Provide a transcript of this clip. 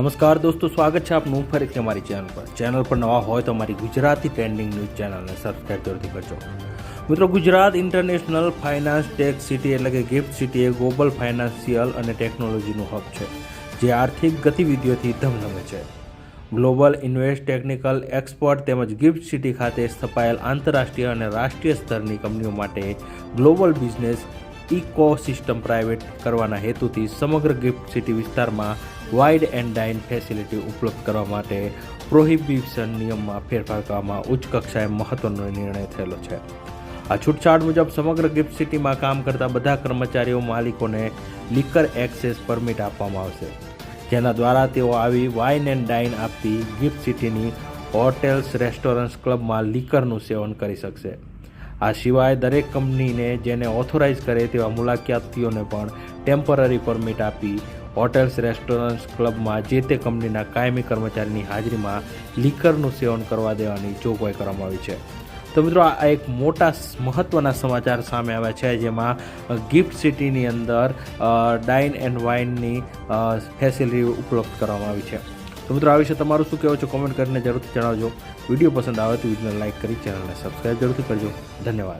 નમસ્કાર દોસ્તો, સ્વાગત છે આપનું ફરીથી અમારી ચેનલ પર. ચેનલ પર નવા હોય તો અમારી ગુજરાતી ટ્રેન્ડિંગ ન્યૂઝ ચેનલને સબસ્ક્રાઈબ જરૂરથી કરજો. મિત્રો, Gujarat international finance tech city એટલે કે ગિફ્ટ સિટી એ ગ્લોબલ ફાઇનાન્શિયલ અને ટેકનોલોજીનું હબ છે, જે આર્થિક ગતિવિધિઓથી ધમધમે છે. ગ્લોબલ ઇન્વેસ્ટ ટેકનિકલ એક્સપર્ટ તેમજ ગિફ્ટ સિટી ખાતે સ્થપાયેલ આંતરરાષ્ટ્રીય અને રાષ્ટ્રીય સ્તરની કંપનીઓ માટે ગ્લોબલ બિઝનેસ ઇકોસિસ્ટમ પ્રાઇવેટ કરવાના હેતુથી સમગ્ર ગિફ્ટ સિટી વિસ્તારમાં વાઇડ એન્ડ ડાઇન ફેસિલિટી ઉપલબ્ધ કરવા માટે પ્રોહિબિશન નિયમમાં ફેરફાર કરવામાં ઉચ્ચ કક્ષાએ મહત્વનો નિર્ણય થયેલો છે. આ છૂટછાટ મુજબ સમગ્ર ગિફ્ટ સિટીમાં કામ કરતા બધા કર્મચારીઓ, માલિકોને લિકર એક્સેસ પરમિટ આપવામાં આવશે. જેના દ્વારા તેઓ આવી વાઇન એન્ડ ડાઇન આપતી ગિફ્ટ સિટીની હોટેલ્સ રેસ્ટોરન્ટ્સ ક્લબમાં લિકરનું સેવન કરી શકશે. આ સિવાય દરેક કંપનીને જેને ઓથોરાઇઝ કરે તેવા મુલાકાતીઓને પણ ટેમ્પરરી પરમિટ આપી હોટેલ્સ, રેસ્ટોરન્ટ્સ, ક્લબમાં જે તે કંપનીના કાયમી કર્મચારીની હાજરીમાં લિકરનું સેવન કરવા દેવાની જોગવાઈ કરવામાં આવી છે. તો મિત્રો, આ એક મોટા મહત્ત્વના સમાચાર સામે આવ્યા છે, જેમાં ગિફ્ટ સિટીની અંદર ડાઇન એન્ડ વાઇનની ફેસિલિટી ઉપલબ્ધ કરવામાં આવી છે. તો મિત્રો, આ વિશે તમારું શું કહેવું છે કોમેન્ટ કરીને જરૂરથી જણાવજો. વીડિયો પસંદ આવે તો વિડીયોને લાઇક કરી, ચેનલને સબસ્ક્રાઈબ જરૂરથી કરજો. ધન્યવાદ.